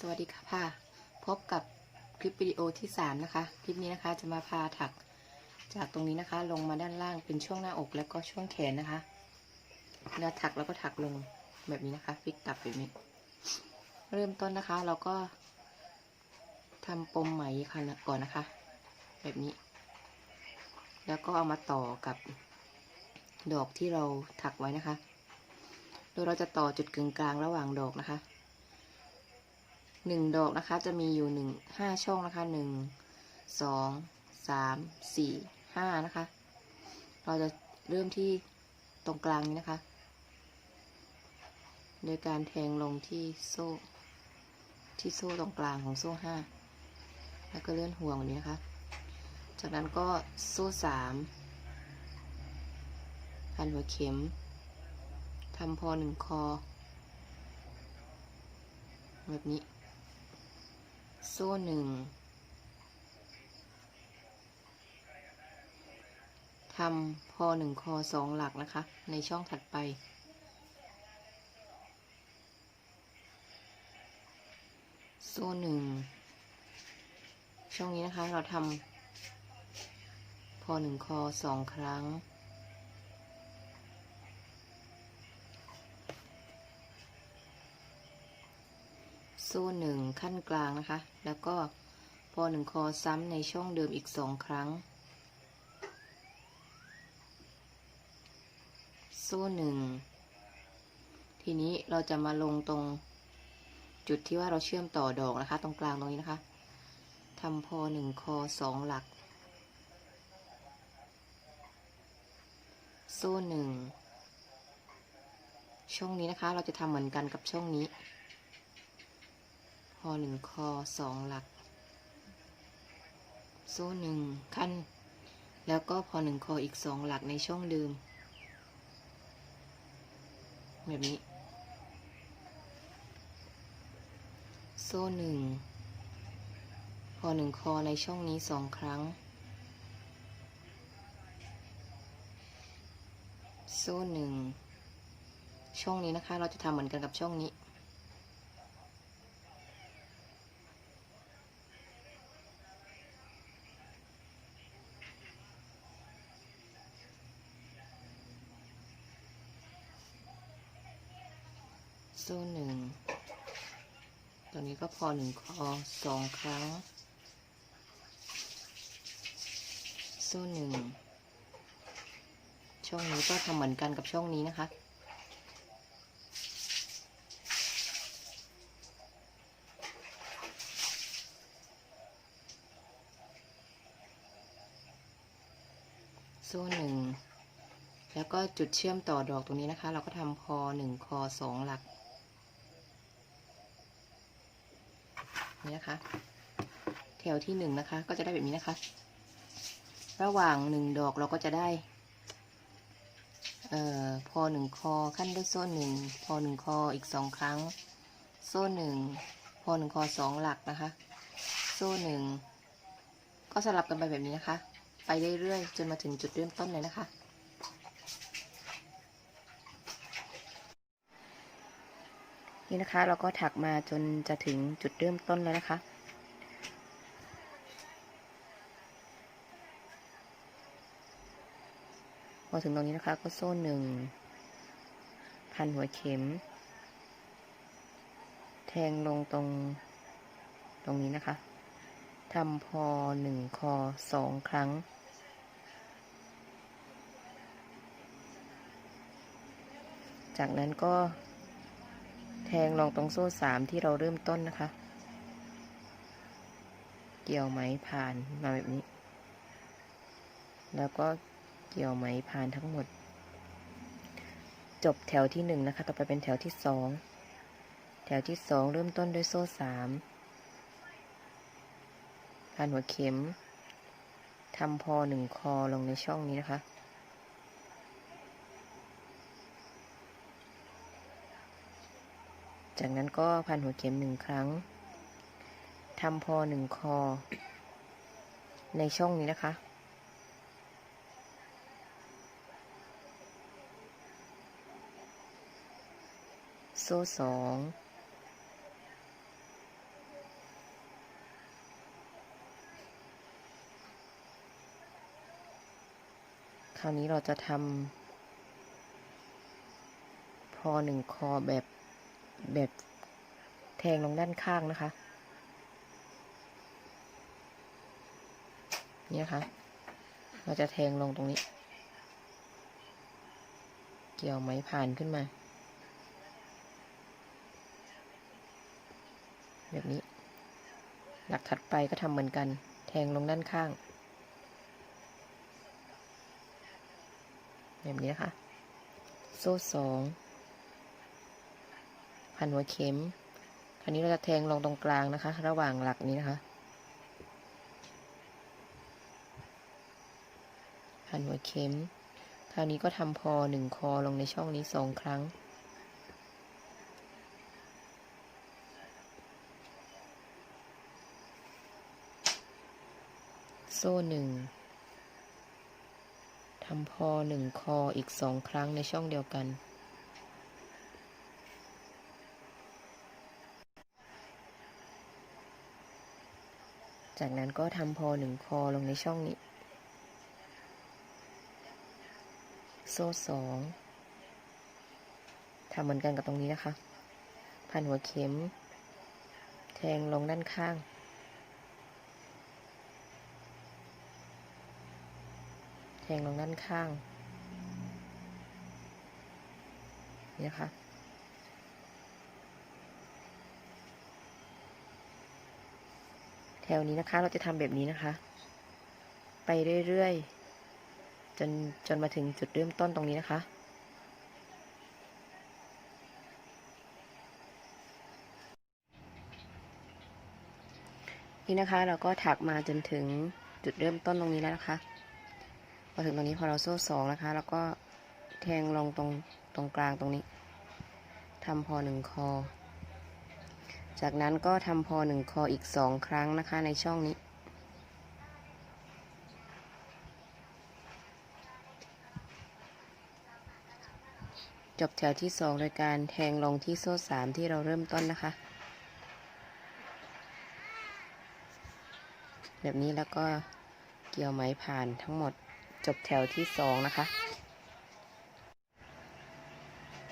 สวัสดีค่ะ พบกับคลิปวิดีโอที่ 3 นะคะ คลิปนี้นะคะจะมาพาถักจากตรงนี้นะคะ ลงมาด้านล่างเป็นช่วงหน้าอกแล้วก็ช่วงแขนนะคะแล้วถักแล้วก็ถักลงแบบนี้นะคะพลิกกลับแบบนี้ เริ่มต้นนะคะ เราก็ทำปมไหมค่ะก่อนนะคะ แบบนี้ แล้วก็เอามาต่อกับดอกที่เราถักไว้นะคะ โดยเราจะต่อจุดกึ่งกลางระหว่างดอกนะคะ หนึ่งดอกนะคะจะมีอยู่หนึ่งห้าช่องนะคะหนึ่งสองสามสี่ห้านะคะ เราจะเริ่มที่ตรงกลางนี้นะคะ โดยการแทงลงที่โซ่ ที่โซ่ตรงกลางของโซ่ห้าแล้วก็เลื่อนห่วงแบบนี้นะคะ จากนั้นก็โซ่สามพันหัวเข็มทำพอหนึ่งคอ แบบนี้ โซ่หนึ่งทำพอหนึ่งคอสองหลักนะคะ ในช่องถัดไป โซ่หนึ่งช่องนี้นะคะเราทำพอหนึ่งคอสองครั้ง โซ่หนึ่งขั้นกลางนะคะ แล้วก็พอหนึ่งคอซ้ำในช่องเดิมอีกสองครั้งโซ่หนึ่งทีนี้เราจะมาลงตรงจุดที่ว่าเราเชื่อมต่อดอกนะคะ ตรงกลางตรงนี้นะคะทำพอหนึ่งคอสองหลักโซ่หนึ่งช่องนี้นะคะ เราจะทำเหมือนกันกับช่องนี้ อหนึ่งคอสองหลัก โซ่หนึ่งขั้น แล้วก็พอหนึ่งคออีกสองหลักในช่องเดิม แบบนี้ โซ่หนึ่งพอหนึ่งคอในช่องนี้สองครั้ง โซ่หนึ่งช่องนี้นะคะ เราจะทำเหมือนกันกับช่องนี้ โซ่หนึ่งตัวนี้ก็พอหนึ่งคอสองครั้งโซ่หนึ่งช่องนี้ก็ทำเหมือนกันกับช่องนี้นะคะโซ่หนึ่งแล้วก็จุดเชื่อมต่อดอกตรงนี้นะคะ เราก็ทำพอหนึ่งคอสองหลัก นี่นะคะ แถวที่หนึ่งนะคะ ก็จะได้แบบนี้นะคะ ระหว่างหนึ่งดอกเราก็จะได้ เอ่อ พอหนึ่งคอขั้นด้วยโซ่หนึ่ง พอหนึ่งคออีกสองครั้ง โซ่หนึ่ง พอหนึ่งคอสองหลักนะคะ โซ่หนึ่ง ก็สลับกันไปแบบนี้นะคะ ไปเรื่อยๆจนมาถึงจุดเริ่มต้นเลยนะคะ นี่นะคะ เราก็ถักมาจนจะถึงจุดเริ่มต้นแล้วนะคะพอถึงตรงนี้นะคะก็โซ่หนึ่งพันหัวเข็ม แทงลงตรงตรงนี้นะคะทำพอหนึ่งคอสองครั้ง จากนั้นก็ งลงตรงโซ่สามที่เราเริ่มต้นนะคะ เกี่ยวไหมผ่านมาแบบนี้ แล้วก็เกี่ยวไหมผ่านทั้งหมด จบแถวที่หนึ่งนะคะ ต่อไปเป็นแถวที่สองแถวที่สองเริ่มต้นด้วยโซ่สามผ่านหัวเข็มทำพอหนึ่งคอลงในช่องนี้นะคะ จากนั้นก็พันหัวเข็มหนึ่งครั้งทำพอหนึ่งคอ ในช่องนี้นะคะ โซ่สองคราวนี้เราจะทำพอหนึ่งคอแบบ แบบแทงลงด้านข้างนะคะนี่นะคะเราจะแทงลงตรงนี้ เกี่ยวไม้ผ่านขึ้นมา แบบนี้ หลักถัดไปก็ทำเหมือนกัน แทงลงด้านข้าง แบบนี้นะคะ โซ่สอง พันหัวเข็ม คราวนี้เราจะแทงลงตรงกลางนะคะ ระหว่างหลักนี้นะคะ พันหัวเข็ม คราวนี้ก็ทำพอหนึ่งคอลงในช่องนี้สองครั้ง โซ่หนึ่งทำพอหนึ่งคออีกสองครั้งในช่องเดียวกัน จากนั้นก็ทำพอหนึ่งคอลงในช่องนี้ โซ่สองทำเหมือนกันกับตรงนี้นะคะ พันหัวเข็ม แทงลงด้านข้าง แทงลงด้านข้าง นี่นะคะ แถวนี้นะคะ เราจะทำแบบนี้นะคะ ไปเรื่อยๆ จนจนมาถึงจุดเริ่มต้นตรงนี้นะคะนี่นะคะเราก็ถักมาจนถึงจุดเริ่มต้นตรงนี้แล้วนะคะพอถึงตรงนี้พอเราโซ่สองนะคะ แล้วก็แทงลงตรงตรงกลางตรงนี้ทำพอหนึ่งคอ จากนั้นก็ทำพอหนึ่งคออีกสองครั้งนะคะในช่องนี้ จบแถวที่สองโดยการแทงลงที่โซ่สามที่เราเริ่มต้นนะคะ แบบนี้แล้วก็เกี่ยวไหมผ่านทั้งหมดจบแถวที่สองนะคะ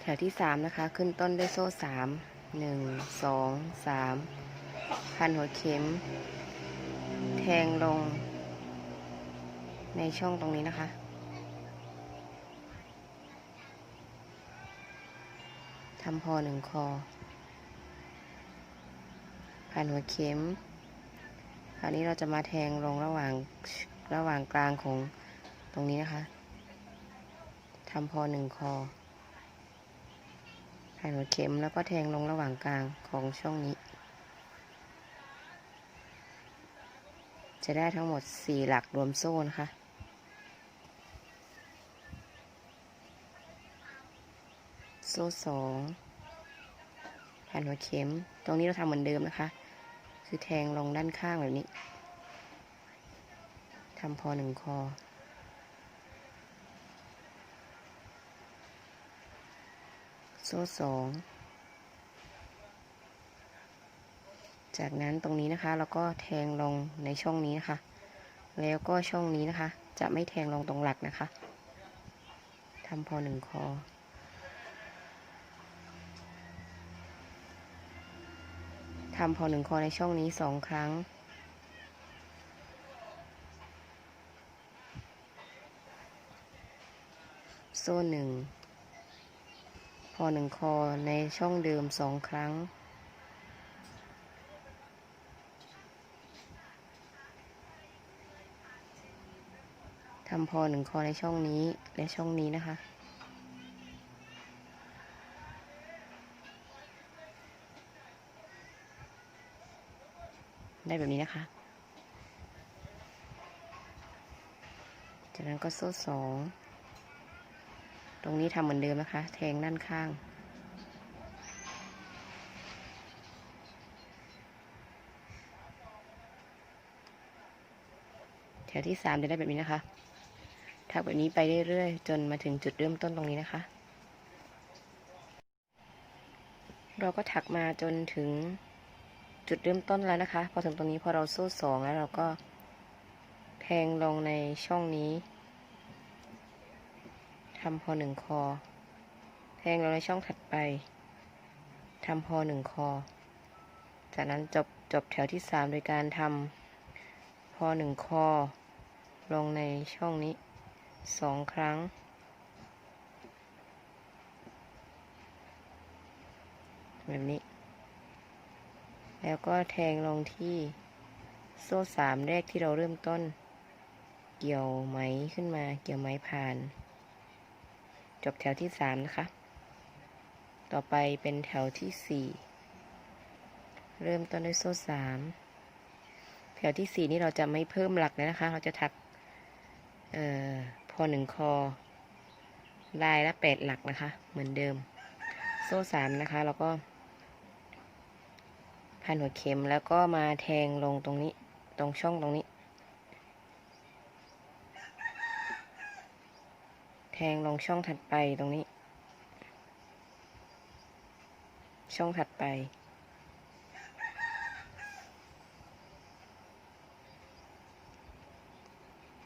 แถวที่สามนะคะ ขึ้นต้นด้วยโซ่สาม หนึ่งสองสามพันหัวเข็ม แทงลง ในช่องตรงนี้นะคะ ทำพอหนึ่งคอ พันหัวเข็ม คราวนี้เราจะมาแทงลงระหว่างระหว่างกลางของตรงนี้นะคะ ทำพอหนึ่งคอ พันหัวเข็มแล้วก็แทงลงระหว่างกลางของช่องนี้ จะได้ทั้งหมดสี่หลักรวมโซ่นะคะโซ่สองพันหัวเข็ม ตรงนี้เราทำเหมือนเดิมนะคะ คือแทงลงด้านข้างแบบนี้ทำพอหนึ่งคอ โซ่สองจากนั้นตรงนี้นะคะเราก็แทงลงในช่องนี้นะคะ แล้วก็ช่องนี้นะคะ จะไม่แทงลงตรงหลักนะคะทำพอหนึ่งคอ ทำพอหนึ่งคอในช่องนี้สองครั้ง โซ่หนึ่ง อหนึ่งคอในช่องเดิมสองครั้ง ทำพอหนึ่งคอในช่องนี้และช่องนี้นะคะ ได้แบบนี้นะคะ จากนั้นก็โซ่สอง ตรงนี้ทำเหมือนเดิมนะคะ แทงด้านข้าง แถวที่สามจะได้แบบนี้นะคะถักแบบนี้ไปเรื่อยๆ จนมาถึงจุดเริ่มต้นตรงนี้นะคะ เราก็ถักมาจนถึงจุดเริ่มต้นแล้วนะคะ พอถึงตรงนี้พอเราโซ่สองแล้วเราก็แทงลงในช่องนี้ ทำพอหนึ่งคอ แทงลงในช่องถัดไปทำพอหนึ่งคอ จากนั้นจบจบแถวที่สามโดยการทำพอหนึ่งคอ ลงในช่องนี้สองครั้ง แบบนี้ แล้วก็แทงลงที่โซ่สามแรกที่เราเริ่มต้น เกี่ยวไหมขึ้นมา เกี่ยวไหมผ่าน จบแถวที่สามนะคะ ต่อไปเป็นแถวที่สี่เริ่มต้นด้วยโซ่สามแถวที่สี่นี่เราจะไม่เพิ่มหลักเลยนะคะ เราจะถักเอ่อพอหนึ่งคอ ลายละแปดหลักนะคะ เหมือนเดิม โซ่สามนะคะแล้วก็พันหัวเข็มแล้วก็มาแทงลงตรงนี้ ตรงช่องตรงนี้ ทงลงช่องถัดไปตรงนี้ ช่องถัดไป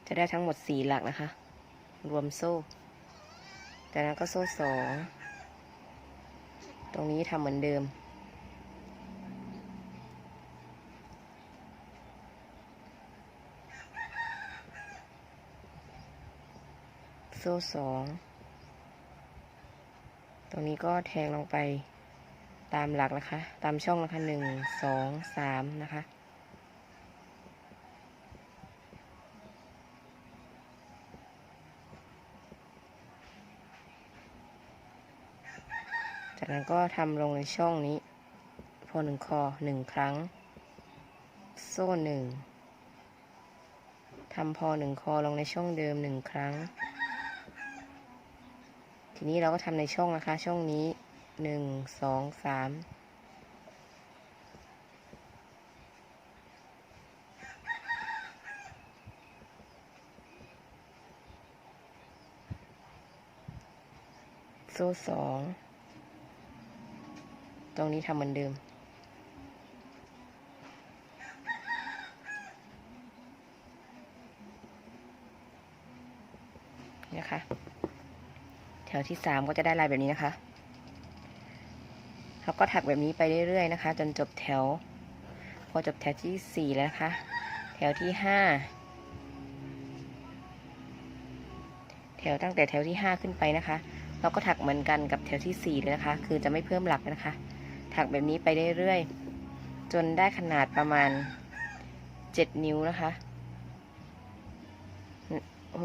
จะได้ทั้งหมดสี่หลักนะคะ รวมโซ่จากนั้นก็โซ่สอง ตรงนี้ทำเหมือนเดิม โซ่สองตรงนี้ก็แทงลงไปตามหลักนะคะ ตามช่องนะคะหนึ่งสองสามนะคะจากนั้นก็ทำลงในช่องนี้ พอหนึ่งคอหนึ่งครั้ง โซ่หนึ่งทำพอหนึ่งคอลงในช่องเดิมหนึ่งครั้ง นี้เราก็ทำในช่องนะคะ ช่องนี้หนึ่งสองสามโซ่สองตรงนี้ทำเหมือนเดิม นะคะ วที่สามก็จะได้ลายแบบนี้นะคะแล้วก็ถักแบบนี้ไปเรื่อยๆนะคะ จนจบแถว พอจบแถวที่สี่แล้วนะคะ แถวที่ห้าแถวตั้งแต่แถวที่ห้าขึ้นไปนะคะ เราก็ถักเหมือนกันกับแถวที่สี่เลยนะคะ คือจะไม่เพิ่มหลักนะคะ ถักแบบนี้ไปเรื่อยๆจนได้ขนาดประมาณเจ็ดนิ้วนะคะ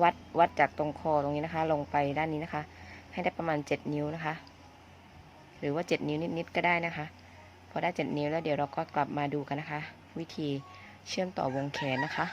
วัดวัดจากตรงคอตรงนี้นะคะ ลงไปด้านนี้นะคะ ให้ได้ประมาณเจ็ดนิ้วนะคะ หรือว่าเจ็ดนิ้วนิดๆก็ได้นะคะ พอได้เจ็ดนิ้วแล้วเดี๋ยวเราก็กลับมาดูกันนะคะ วิธีเชื่อมต่อวงแขนนะคะ